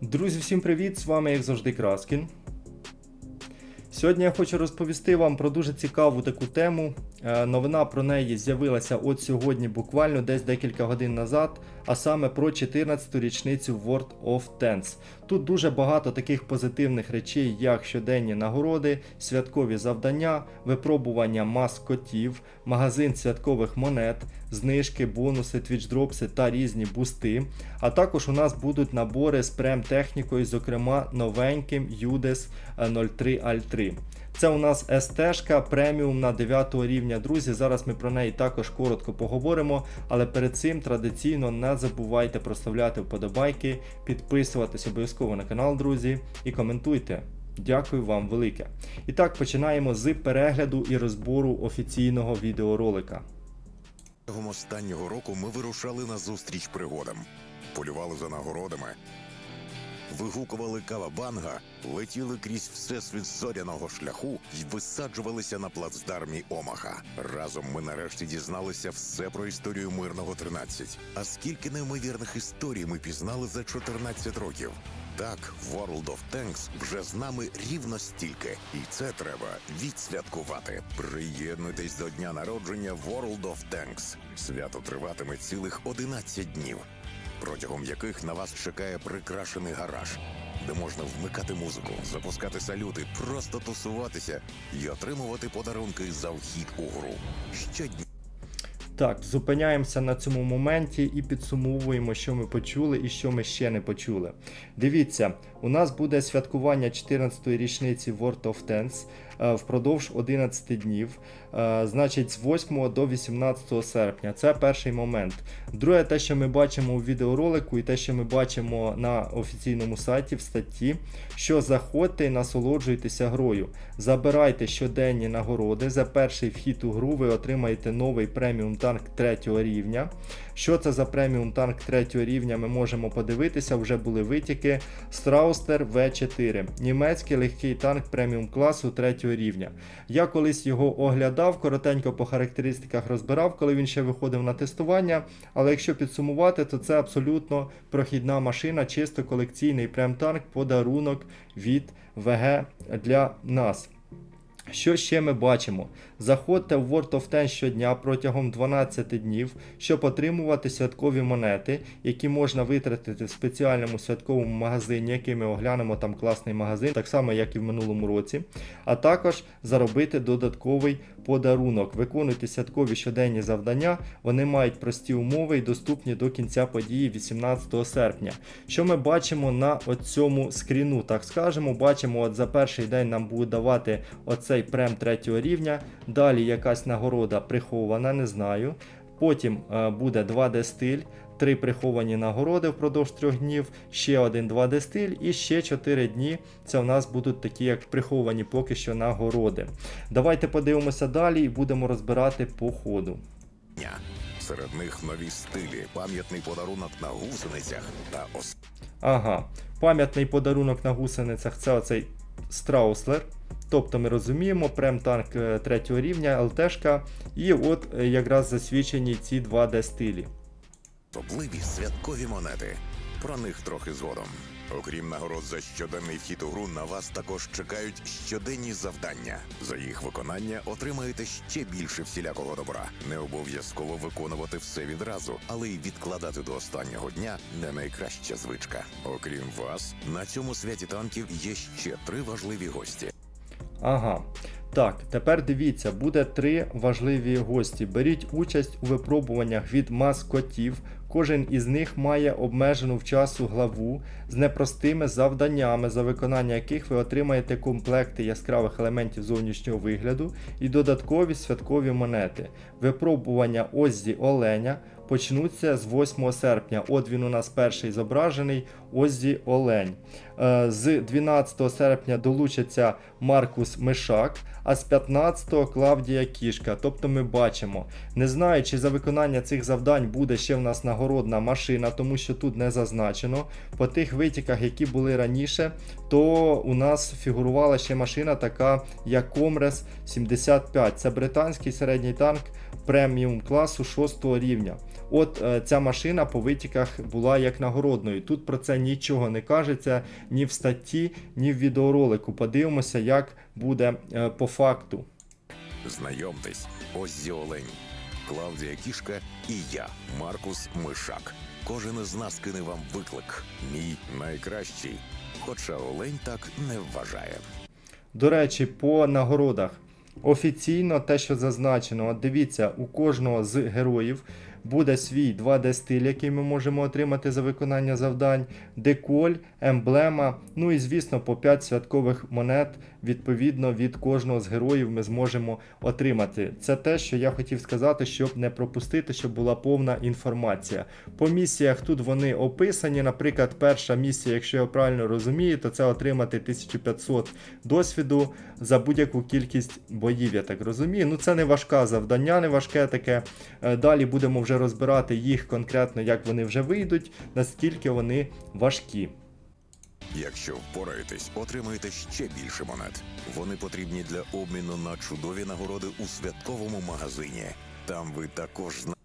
Друзі, всім привіт! З вами, як завжди, Краскін. Сьогодні я хочу розповісти вам про дуже цікаву таку тему. Е, Новина про неї з'явилася от сьогодні, буквально десь декілька годин назад, а саме про 14-ту річницю World of Tanks. Тут дуже багато таких позитивних речей, як щоденні нагороди, святкові завдання, випробування маскотів, магазин святкових монет, знижки, бонуси, твічдропси та різні бусти. А також у нас будуть набори з прем-технікою, зокрема новеньким UDES 03 Al 3. Це у нас СТ-шка преміум на 9 рівня, друзі. Зараз ми про неї також коротко поговоримо, але перед цим традиційно не забувайте проставляти вподобайки, підписуватись обов'язково на канал, друзі, і коментуйте. Дякую вам велике. І так, починаємо з перегляду і розбору офіційного відеоролика. Останнього року ми вирушали на зустріч пригодам, полювали за нагородами, вигукували кавабанга, летіли крізь всесвіт зоряного шляху і висаджувалися на плацдармі Омаха. Разом ми нарешті дізналися все про історію мирного 13. А скільки неймовірних історій ми пізнали за 14 років. Так, World of Tanks вже з нами рівно стільки, і це треба відсвяткувати. Приєднуйтесь до дня народження World of Tanks. Свято триватиме цілих 11 днів, протягом яких на вас чекає прикрашений гараж, де можна вмикати музику, запускати салюти, просто тусуватися і отримувати подарунки за вхід у гру. Щодня. Так, зупиняємося на цьому моменті і підсумовуємо, що ми почули і що ми ще не почули. Дивіться, у нас буде святкування 14-ї річниці World of Tanks впродовж 11 днів, е, значить з 8 до 18 серпня. Це перший момент. Друге, те, що ми бачимо у відеоролику, і те, що ми бачимо на офіційному сайті в статті, що заходьте і насолоджуйтеся грою. Забирайте щоденні нагороди. За перший вхід у гру ви отримаєте новий преміум танк 3 рівня. Що це за преміум танк 3 рівня, ми можемо подивитися, вже були витіки. Страустер В4, німецький легкий танк преміум класу 3 рівня. Я колись його оглядав, коротенько по характеристиках розбирав, коли він ще виходив на тестування. Але якщо підсумувати, то це абсолютно прохідна машина, чисто колекційний прем-танк, подарунок від ВГ для нас. Що ще ми бачимо? Заходьте в World of Tanks щодня протягом 12 днів, щоб отримувати святкові монети, які можна витратити в спеціальному святковому магазині, який ми оглянемо там класний магазин, так само як і в минулому році. А також заробити додатковий подарунок. Виконуйте святкові щоденні завдання, вони мають прості умови і доступні до кінця події 18 серпня. Що ми бачимо на цьому скріну, так скажемо, бачимо, от за перший день нам будуть давати оцей прем 3 рівня. Далі якась нагорода прихована, не знаю. Потім е, буде 2D стиль, 3 приховані нагороди впродовж 3 днів, ще один 2D стиль і ще 4 дні. Це у нас будуть такі, як приховані поки що нагороди. Давайте подивимося далі і будемо розбирати по ходу. Серед них нові стилі, пам'ятний подарунок на гусеницях та ос... Ага, пам'ятний подарунок на гусеницях це оцей страуслер. Тобто ми розуміємо, прем-танк 3 рівня, ЛТшка, і от е, якраз засвідчені ці 2D стилі. особливі святкові монети. Про них трохи згодом. Окрім нагород за щоденний вхід у гру, на вас також чекають щоденні завдання. За їх виконання отримаєте ще більше всілякого добра. Не обов'язково виконувати все відразу, але й відкладати до останнього дня не найкраща звичка. Окрім вас, на цьому святі танків є ще три важливі гості. Ага. Так, тепер дивіться, буде три важливі гості. Беріть участь у випробуваннях від маскотів. Кожен із них має обмежену в часу главу з непростими завданнями, за виконання яких ви отримаєте комплекти яскравих елементів зовнішнього вигляду і додаткові святкові монети. Випробування Оззі Оленя почнуться з 8 серпня. От він у нас перший зображений Оззі Олень. Е, З 12 серпня долучиться Маркус Мишак, а з 15 Клавдія Кішка. Тобто ми бачимо. Не знаю, чи за виконання цих завдань буде ще в нас нагородна машина, тому що тут не зазначено. По тих витіках, які були раніше, то у нас фігурувала ще машина така, як Комрес 75. Це британський середній танк преміум класу 6 рівня. От е, ця машина по витіках була як нагородною. Тут про це нічого не кажеться ні в статті, ні в відеоролику. Подивимося, як буде е, по факту. Знайомтесь, ось зі Олень, Клавдія Кішка і я, Маркус Мишак. Кожен із нас кине вам виклик. Мій найкращий. Хоча Олень так не вважає. До речі, по нагородах. Офіційно те, що зазначено, от дивіться, у кожного з героїв буде свій 2D стиль, який ми можемо отримати за виконання завдань, деколь, емблема, ну і звісно, по 5 святкових монет відповідно від кожного з героїв ми зможемо отримати. Це те, що я хотів сказати, щоб не пропустити, щоб була повна інформація. По місіях тут вони описані. Наприклад, перша місія, якщо я правильно розумію, то це отримати 1500 досвіду за будь-яку кількість боїв, я так розумію. Ну це не важке завдання, не важке таке. Е, Далі будемо вже розбирати їх конкретно, як вони вже вийдуть, наскільки вони важкі. Якщо впораєтесь, отримаєте ще більше монет. Вони потрібні для обміну на чудові нагороди у святковому магазині. Там ви також знаєте.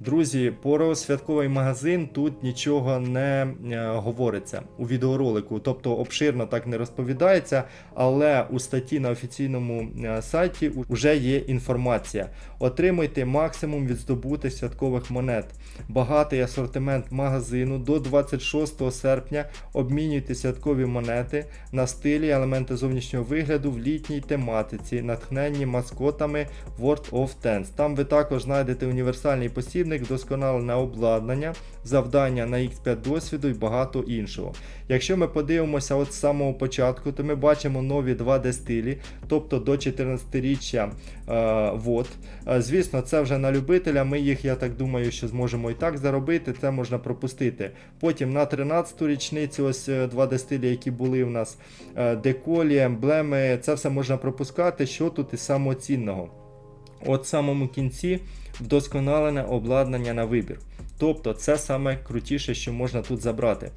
Друзі, про святковий магазин тут нічого не е, говориться у відеоролику, тобто обширно так не розповідається, але у статті на офіційному е, сайті вже є інформація. Отримуйте максимум від здобутих святкових монет. Багатий асортимент магазину до 26 серпня. Обмінюйте святкові монети на стилі, елементи зовнішнього вигляду в літній тематиці, натхненні маскотами World of Tanks. Там ви також знайдете універсальний посібник, досконалене обладнання, завдання на X5 досвіду і багато іншого. Якщо ми подивимося от з самого початку, то ми бачимо нові 2D стилі, тобто до 14-річчя е, вот. Е, Звісно, це вже на любителя. Ми їх, я так думаю, що зможемо і так заробити, це можна пропустити. Потім на 13-ту річницю, ось е, 2D стилі, які були в нас, е, деколі, емблеми, це все можна пропускати. Що тут із самого цінного? От самому кінці вдосконалене обладнання на вибір. Тобто це саме крутіше, що можна тут забрати.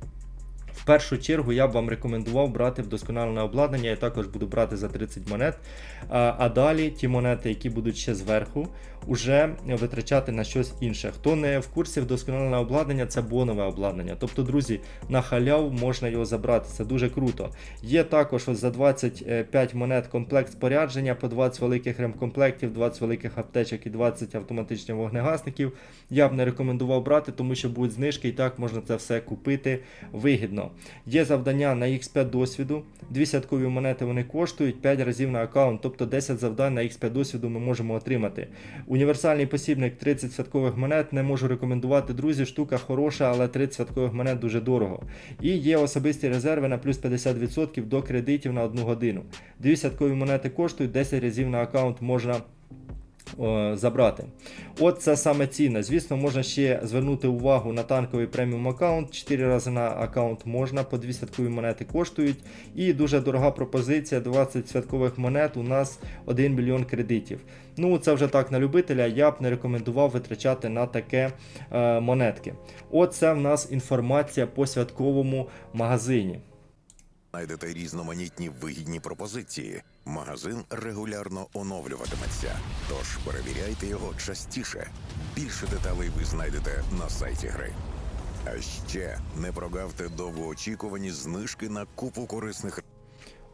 В першу чергу я б вам рекомендував брати вдосконалене обладнання, я також буду брати за 30 монет. А, далі ті монети, які будуть ще зверху, уже витрачати на щось інше. Хто не в курсі вдосконалене обладнання, це бонове обладнання. Тобто, друзі, на халяву можна його забрати, це дуже круто. Є також ось за 25 монет комплект спорядження по 20 великих ремкомплектів, 20 великих аптечок і 20 автоматичних вогнегасників. Я б не рекомендував брати, тому що будуть знижки і так можна це все купити вигідно. Є завдання на X5 досвіду. Дві святкові монети вони коштують 5 разів на аккаунт, тобто 10 завдань на X5 досвіду ми можемо отримати. Універсальний посібник 30 святкових монет не можу рекомендувати, друзі. Штука хороша, але 30 святкових монет дуже дорого. І є особисті резерви на плюс 50% до кредитів на 1 годину. Дві святкові монети коштують 10 разів на аккаунт можна. О, Забрати. От це саме цінне. Звісно, можна ще звернути увагу на танковий преміум аккаунт. 4 рази на аккаунт можна, по 2 святкові монети коштують. І дуже дорога пропозиція: 20 святкових монет у нас 1 мільйон кредитів. Ну, це вже так на любителя. Я б не рекомендував витрачати на таке е, монетки. От це в нас інформація по святковому магазині. Знайдете різноманітні вигідні пропозиції. Магазин регулярно оновлюватиметься, тож перевіряйте його частіше. Більше деталей ви знайдете на сайті гри. А ще не прогавте довгоочікувані знижки на купу корисних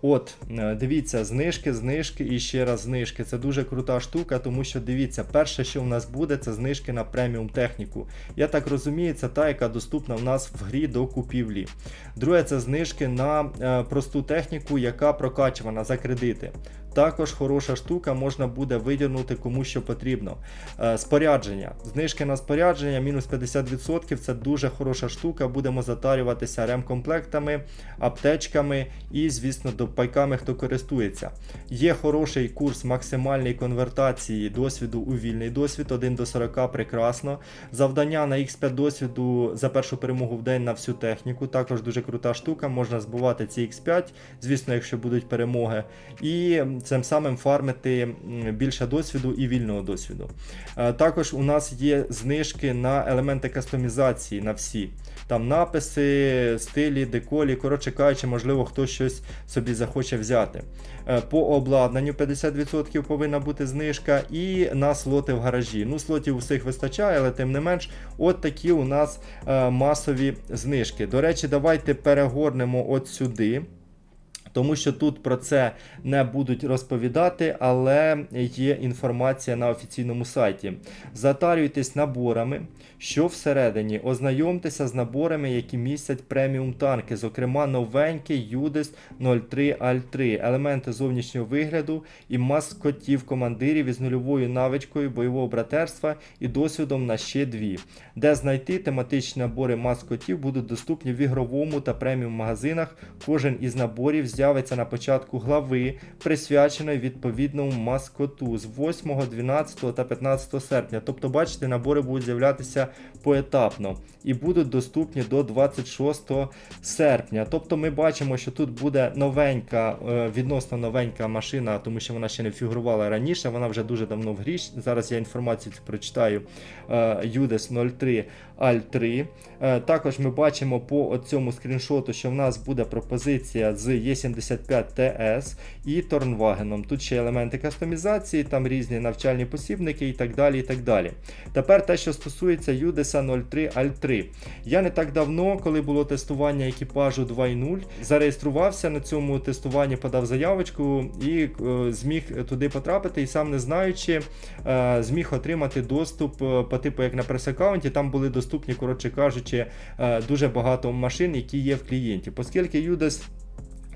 От, е, дивіться, знижки, знижки і ще раз знижки. Це дуже крута штука, тому що дивіться, перше, що в нас буде, це знижки на преміум техніку. Я так розумію, це та, яка доступна в нас в грі до купівлі. Друге, це знижки на е, просту техніку, яка прокачувана за кредити. Також хороша штука, можна буде видягнути кому що потрібно. Е, спорядження. Знижки на спорядження, мінус 50%. Це дуже хороша штука. Будемо затарюватися ремкомплектами, аптечками і, звісно, до пайками, хто користується. Є хороший курс максимальної конвертації досвіду у вільний досвід 1 до 40 прекрасно. Завдання на X5 досвіду за першу перемогу в день на всю техніку. Також дуже крута штука. Можна збивати ці X5, звісно, якщо будуть перемоги. І цим самим фармити більше досвіду і вільного досвіду. Е, Також у нас є знижки на елементи кастомізації на всі. там написи, стилі, деколі. Коротше кажучи, можливо, хтось щось собі захоче взяти. Е, По обладнанню 50% повинна бути знижка, і на слоти в гаражі. Ну, слотів усіх вистачає, але тим не менш, от такі у нас е, масові знижки. До речі, давайте перегорнемо от сюди. Тому що тут про це не будуть розповідати, але є інформація на офіційному сайті. Затарюйтесь наборами, що всередині ознайомтеся з наборами, які містять преміум танки, зокрема новенький UDES 03 Al 3, елементи зовнішнього вигляду і маскотів командирів із нульовою навичкою бойового братерства і досвідом на ще дві. Де знайти тематичні набори маскотів будуть доступні в ігровому та преміум магазинах. Кожен із наборів з'явиться на початку глави, присвяченої відповідному маскоту з 8, 12 та 15 серпня. Тобто, бачите, набори будуть з'являтися поетапно і будуть доступні до 26 серпня. Тобто ми бачимо, що тут буде новенька, е, відносно новенька машина, тому що вона ще не фігурувала раніше, вона вже дуже давно в грі. Зараз я інформацію прочитаю е, Юдес 03 Аль3. Е, також ми бачимо по цьому скріншоту, що в нас буде пропозиція з Єсі 75TS і Торнвагеном. Тут ще елементи кастомізації, там різні навчальні посібники і так далі. і так далі. Тепер те, що стосується Юдеса 03 Аль3. Я не так давно, коли було тестування екіпажу 2.0, зареєструвався на цьому тестуванні, подав заявочку і е, зміг туди потрапити, і сам не знаючи, е, зміг отримати доступ по типу, як на прес-аккаунті. Там були доступні, коротше кажучи, е, дуже багато машин, які є в клієнті. Оскільки Юдес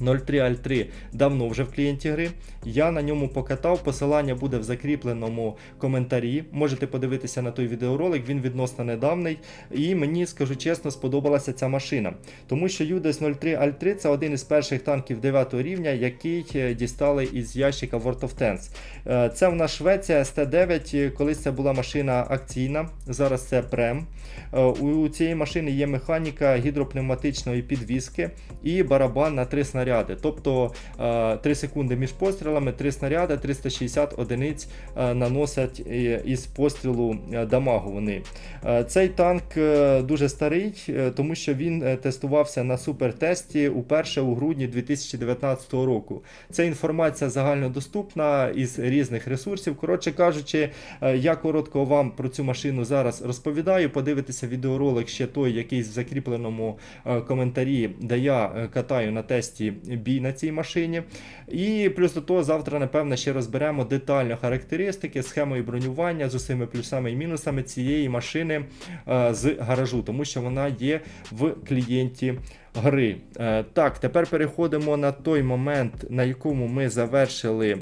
03 Al 3 давно вже в клієнті гри. Я на ньому покатав. Посилання буде в закріпленому коментарі. Можете подивитися на той відеоролик, він відносно недавний. І мені, скажу чесно, сподобалася ця машина. Тому що UDES 03 Al 3 це один із перших танків 9 рівня, який е, дістали із ящика World of Tanks. Е, Це в нас Швеція ST9. е, Колись це була машина акційна, зараз це прем. Е, У цієї машини є механіка гідропневматичної підвіски і барабан на 3 снаряди. Тобто е, 3 секунди між пострілами, 3 снаряди, 360 одиниць е, наносять е, із пострілу е, дамагу вони. Е, Цей танк е, дуже старий, е, тому що він е, тестувався на супертесті уперше у грудні 2019 року. Це інформація загальнодоступна із різних ресурсів. Коротше кажучи, е, я коротко вам про цю машину зараз розповідаю. Подивитися відеоролик ще той, який в закріпленому е, коментарі, де я е, катаю на тесті бій на цій машині. І плюс до того, завтра, напевно, ще розберемо детально характеристики, схемою бронювання з усіми плюсами і мінусами цієї машини е, з гаражу, тому що вона є в клієнті гри. Е, Так, тепер переходимо на той момент, на якому ми завершили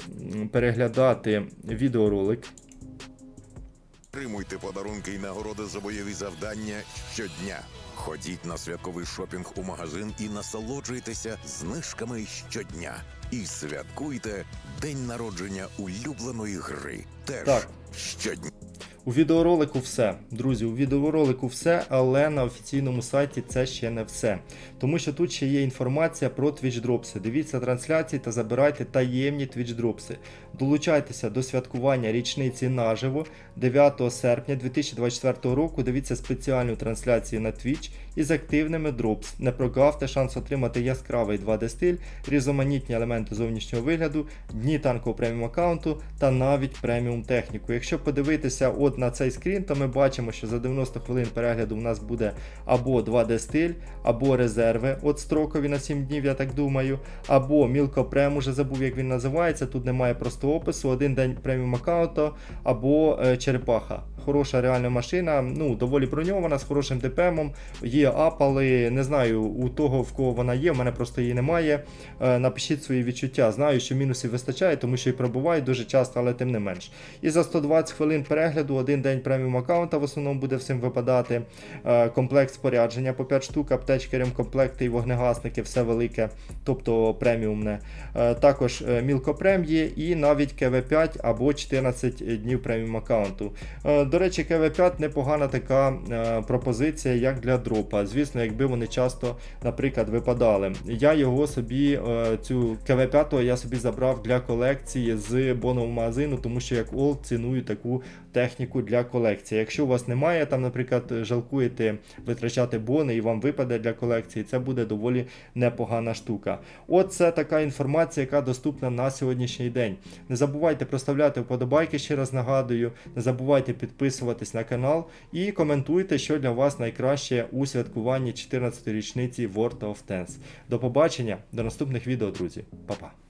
переглядати відеоролик. Отримуйте подарунки і нагороди за бойові завдання щодня. Ходіть на святковий шопінг у магазин і насолоджуйтеся знижками щодня. І святкуйте день народження улюбленої гри. Теж Так. щодня. У відеоролику все. Друзі, у відеоролику все, але на офіційному сайті це ще не все. Тому що тут ще є інформація про Twitch дропси. Дивіться трансляції та забирайте таємні Twitch дропси. Долучайтеся до святкування річниці наживо 9 серпня 2024 року. Дивіться спеціальну трансляцію на Twitch із активними дропс. Не прогавте шанс отримати яскравий 2D стиль, різноманітні елементи зовнішнього вигляду, дні танкового преміум аккаунту та навіть преміум техніку. Якщо подивитися от на цей скрін, то ми бачимо, що за 90 хвилин перегляду в нас буде або 2D стиль, або резерви от строкові на 7 днів, я так думаю, або мілкопрем, уже забув, як він називається. Тут немає просто опису, один день преміум аккаунту, або е, черепаха. Хороша реальна машина, ну доволі броньована, з хорошим ДПМом. Є апали. Не знаю у того, в кого вона є, в мене просто її немає. Е, Напишіть свої відчуття. Знаю, що мінусів вистачає, тому що і пробувають дуже часто, але тим не менш. І за 120 хвилин перегляду один день преміум аккаунта в основному буде всім випадати. Е, Комплект спорядження по 5 штук, аптечки, ремкомплекти і вогнегасники, все велике, тобто преміумне. Е, Також мілкопрем і навіть КВ5 або 14 днів преміум аккаунту. До речі, КВ5 непогана така пропозиція, як для дропа. Звісно, якби вони часто, наприклад, випадали. Я його собі, е, цю КВ5 я собі забрав для колекції з бонового магазину, тому що як Олд ціную таку техніку для колекції. Якщо у вас немає, там, наприклад, жалкуєте витрачати бони і вам випаде для колекції, це буде доволі непогана штука. От це така інформація, яка доступна на сьогоднішній день. Не забувайте проставляти вподобайки, ще раз нагадую. Не забувайте підписуватись на канал і коментуйте, що для вас найкраще у святкуванні 14-ї річниці World of Tanks. До побачення, до наступних відео, друзі. Па-па.